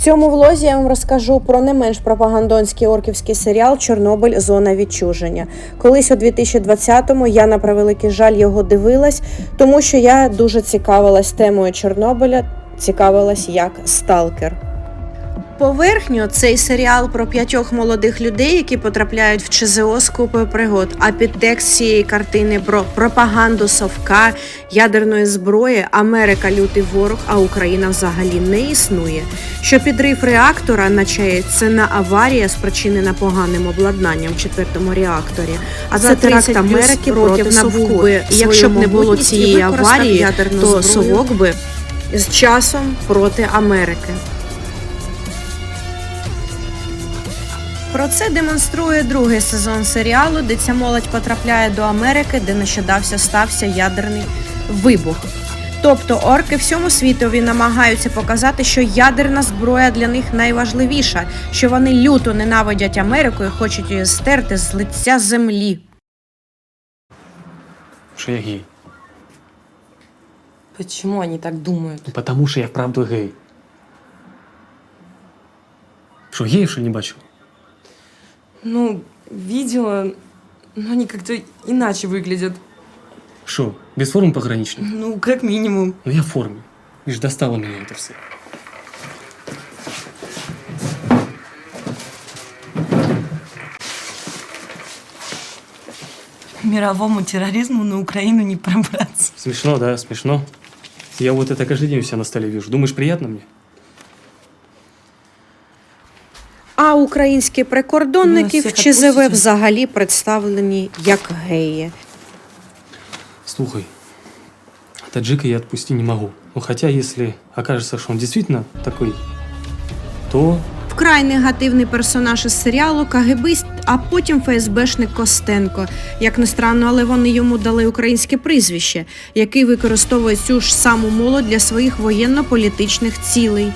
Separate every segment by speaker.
Speaker 1: В цьому влозі я вам розкажу про не менш пропагандонський орківський серіал Чорнобиль Зона відчуження. Колись у 2020-му я на превеликий жаль його дивилась, тому що я дуже цікавилась темою Чорнобиля, цікавилась як сталкер. Поверхньо цей серіал про п'ятьох молодих людей, які потрапляють в ЧЗО з купою пригод. А підтекст цієї картини про пропаганду совка, ядерної зброї, Америка лютий ворог, а Україна взагалі не існує. Що підрив реактора на ЧАЕС – це не аварія, спричинена поганим обладнанням в четвертому реакторі. А це теракт Америки проти совку. Якщо б не було цієї аварії, то совок би з часом проти Америки. Про це демонструє другий сезон серіалу, де ця молодь потрапляє до Америки, де нещодавно стався ядерний вибух. Тобто орки всьому світові намагаються показати, що ядерна зброя для них найважливіша, що вони люто ненавидять Америку і хочуть її стерти з лиця землі.
Speaker 2: Что я гей.
Speaker 3: Почему они так думают?
Speaker 2: Потому что я вправду гей. Що, геїв що не бачив?
Speaker 3: Ну, видела, но они как-то иначе выглядят.
Speaker 2: Що, без форми пограничной?
Speaker 3: Ну, как минимум.
Speaker 2: Ну я в форме. Лишь достало меня это все.
Speaker 3: Мировому терроризму на Украину не пробраться.
Speaker 2: Смешно, да, смешно. Я вот это каждый день у себя на столе вижу. Думаешь, приятно мне?
Speaker 1: А українські прикордонники
Speaker 3: Ну,
Speaker 1: в ЧЗВ взагалі представлені як геї.
Speaker 2: Слухай, таджика я отпустить не могу. Ну, хотя, если окажется, что он действительно такой, то
Speaker 1: Вкрай негативний персонаж із серіалу КГБист, а потім ФСБшник Костенко. Як не странно, але вони йому дали українське прізвище, який використовує цю ж саму молодь для своїх воєнно-політичних цілей.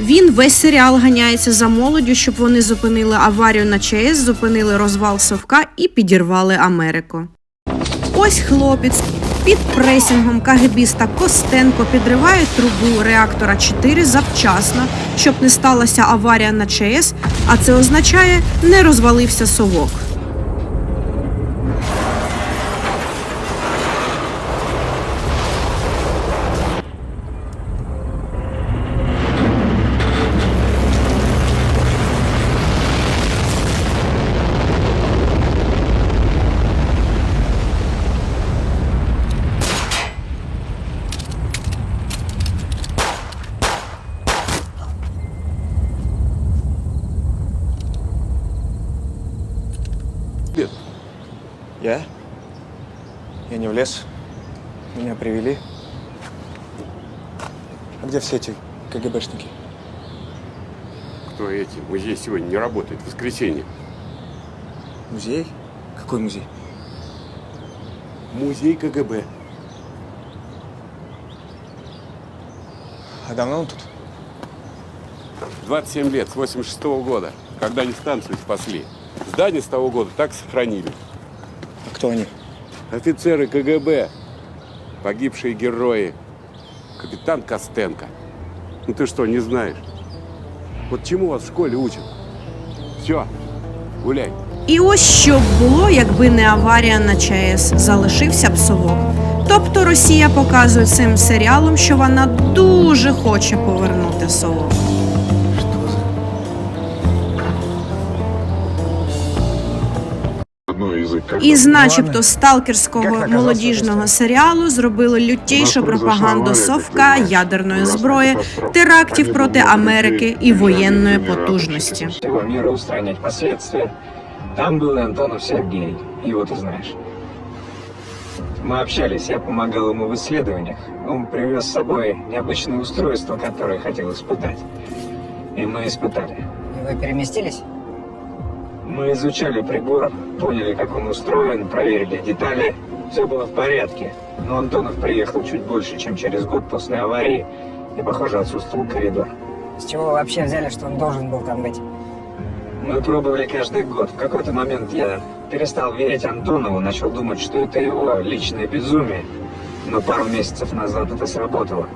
Speaker 1: Він весь серіал ганяється за молоддю, щоб вони зупинили аварію на ЧАЕС, зупинили розвал Совка і підірвали Америку. Ось хлопець під пресінгом кагебіста Костенко підриває трубу реактора 4 завчасно, щоб не сталася аварія на ЧАЕС, а це означає не розвалився совок.
Speaker 4: Лес. Меня привели. А где все эти КГБшники?
Speaker 5: Кто эти? Музей сегодня не работает. Воскресенье.
Speaker 4: Музей? Какой музей?
Speaker 5: Музей КГБ.
Speaker 4: А давно он тут?
Speaker 5: 27 лет, с 86 года, когда они станцию спасли. Здание с того года так сохранили.
Speaker 4: А кто они?
Speaker 5: Офицеры КГБ, погибшие герои. Капитан Костенко. Ну ты что, не знаешь? Вот чему вас в школе учат? Все, гуляй.
Speaker 1: І ось що б було, якби не аварія на ЧАЕС, залишився б совок. Тобто Росія показує цим серіалом, що вона дуже хоче повернути совок. Із начебто сталкерського молодіжного серіалу зробили лютішу пропаганду совка, ядерної зброї, терактів проти Америки і воєнної потужності.
Speaker 6: всего мира устранять последствия. Там был и Антонов Сергей, его ты знаешь. Мы общались, я помогал ему в исследованиях. Он привез с собой необычное устройство, которое хотел испытать. И мы испытали.
Speaker 7: И Вы переместились?
Speaker 6: Мы изучали прибор, поняли, как он устроен, проверили детали. Все было в порядке. Но Антонов приехал чуть больше, чем через год после аварии. И, похоже, отсутствовал коридор.
Speaker 7: С чего вы вообще взяли, что он должен был там быть?
Speaker 6: Мы пробовали каждый год. В какой-то момент я перестал верить Антонову, начал думать, что это его личное безумие. Но пару месяцев назад это сработало.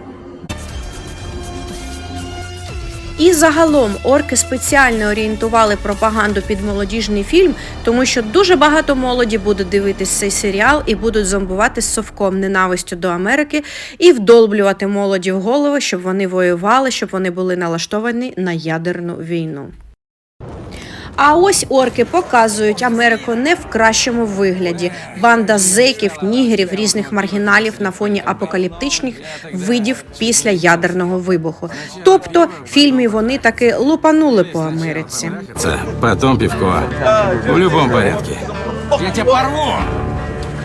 Speaker 1: І загалом орки спеціально орієнтували пропаганду під молодіжний фільм, тому що дуже багато молоді буде дивитись цей серіал і будуть зомбувати з совком ненавистю до Америки і вдолблювати молоді в голови, щоб вони воювали, щоб вони були налаштовані на ядерну війну. А ось орки показують Америку не в кращому вигляді. Банда зеків, нігерів, різних маргіналів на фоні апокаліптичних видів після ядерного вибуху. Тобто в фільмі вони таки лупанули по Америці.
Speaker 8: Це, потом пивко. В любом порядке. Я тебя порву!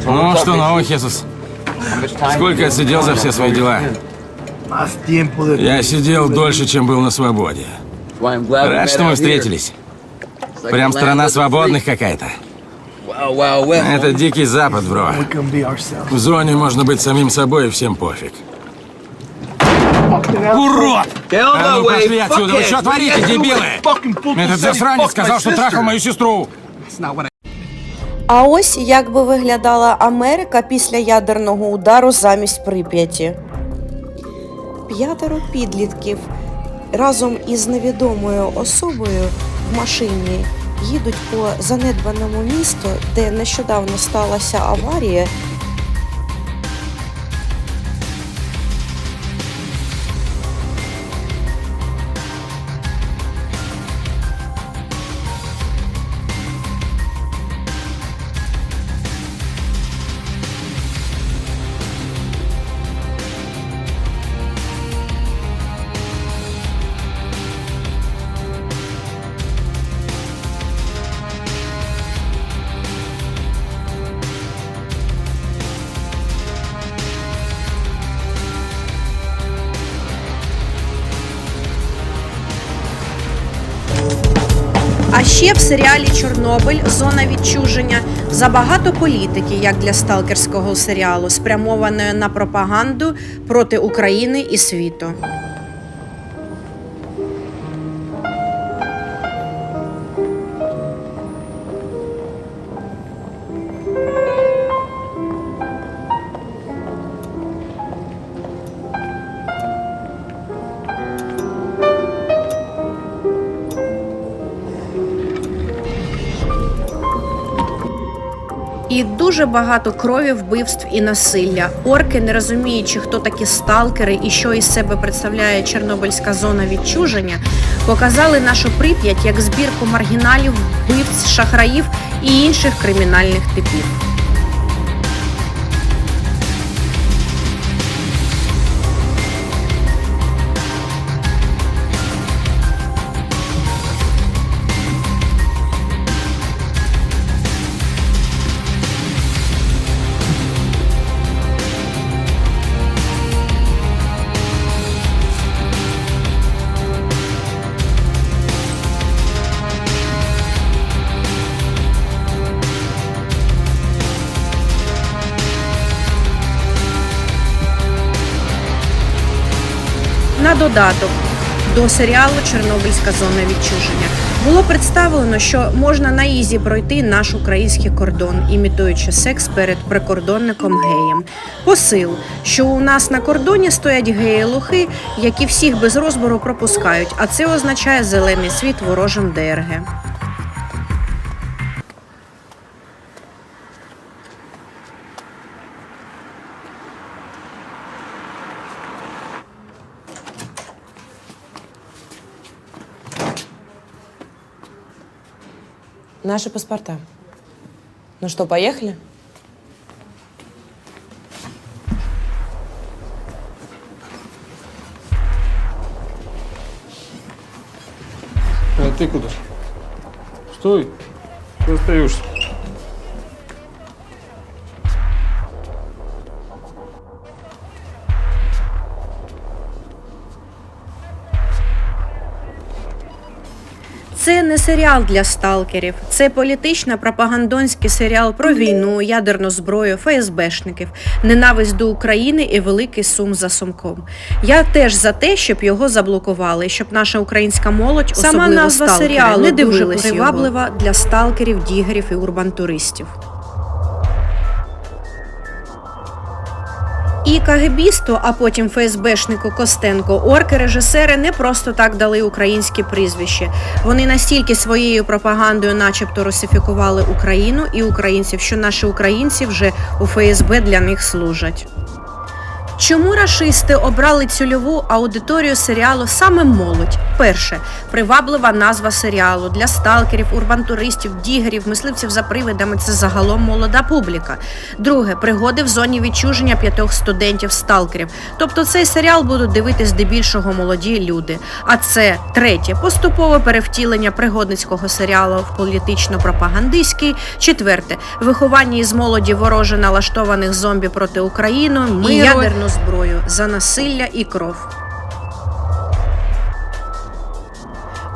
Speaker 8: Ну, что нового, Хесус? Сколько отсидел за все свои дела? Я сидел дольше, чем был на свободе. Рад, что мы встретились. Прям страна свободных какая-то. Это дикий запад, бро. В зоне можно быть самим собой и всем пофиг. Урод! А ну пошли отсюда! Вы что творите, дебилы? Этот засранец сказал, что трахал мою сестру.
Speaker 1: А ось як би виглядала Америка після ядерного удару замість Прип'яті. П'ятеро підлітків разом із невідомою особою в машині їдуть по занедбаному місту, де нещодавно сталася аварія. Ще в серіалі Чорнобиль Зона відчуження забагато політики, як для сталкерського серіалу, спрямованої на пропаганду проти України і світу. Дуже багато крові, вбивств і насилля. Орки, не розуміючи, хто такі сталкери і що із себе представляє Чорнобильська зона відчуження, показали нашу прип'ять як збірку маргіналів, вбивць, шахраїв і інших кримінальних типів. Додаток до серіалу Чорнобильська зона відчуження було представлено, що можна на ізі пройти наш український кордон, імітуючи секс перед прикордонником геєм. Посил, що у нас на кордоні стоять геї-лухи, які всіх без розбору пропускають, а це означає зелений світ ворожим ДРГ.
Speaker 9: Наши паспорта. Ну что, поехали?
Speaker 2: А ты куда? Стой. Ты остаешься.
Speaker 1: Це не серіал для сталкерів, це політична пропагандонський серіал про війну, ядерну зброю, ФСБшників, ненависть до України і великий сум за сумком. Я теж за те, щоб його заблокували, щоб наша українська молодь,
Speaker 9: Сама назва серіалу
Speaker 1: не
Speaker 9: дуже приваблива
Speaker 1: приваблива для сталкерів, дігерів і урбантуристів. І КГБісту, а потім ФСБшнику Костенко, орки-режисери не просто так дали українське прізвище. Вони настільки своєю пропагандою, начебто, русифікували Україну і українців, що наші українці вже у ФСБ для них служать. Чому рашисти обрали цільову аудиторію серіалу саме молодь? Перше приваблива назва серіалу для сталкерів, урбантуристів, дігерів, мисливців за привидами. Це загалом молода публіка. Друге пригоди в зоні відчуження п'ятьох студентів сталкерів. Тобто цей серіал будуть дивитись здебільшого молоді люди. А це третє поступове перевтілення пригодницького серіалу в політично-пропагандистський. Четверте виховання із молоді вороже налаштованих зомбі проти України, і ядерну зброю за насилля і кров.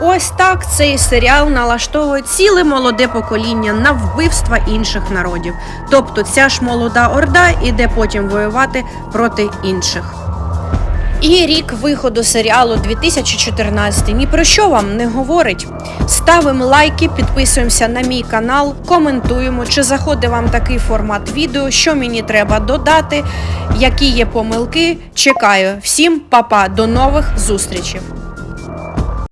Speaker 1: Ось так цей серіал налаштовує ціле молоде покоління на вбивства інших народів. Тобто ця ж молода орда іде потім воювати проти інших. І рік виходу серіалу 2014 ні про що вам не говорить. Ставимо лайки, підписуємося на мій канал, коментуємо, чи заходить вам такий формат відео, що мені треба додати, які є помилки. Чекаю всім, па-па, до нових зустрічей!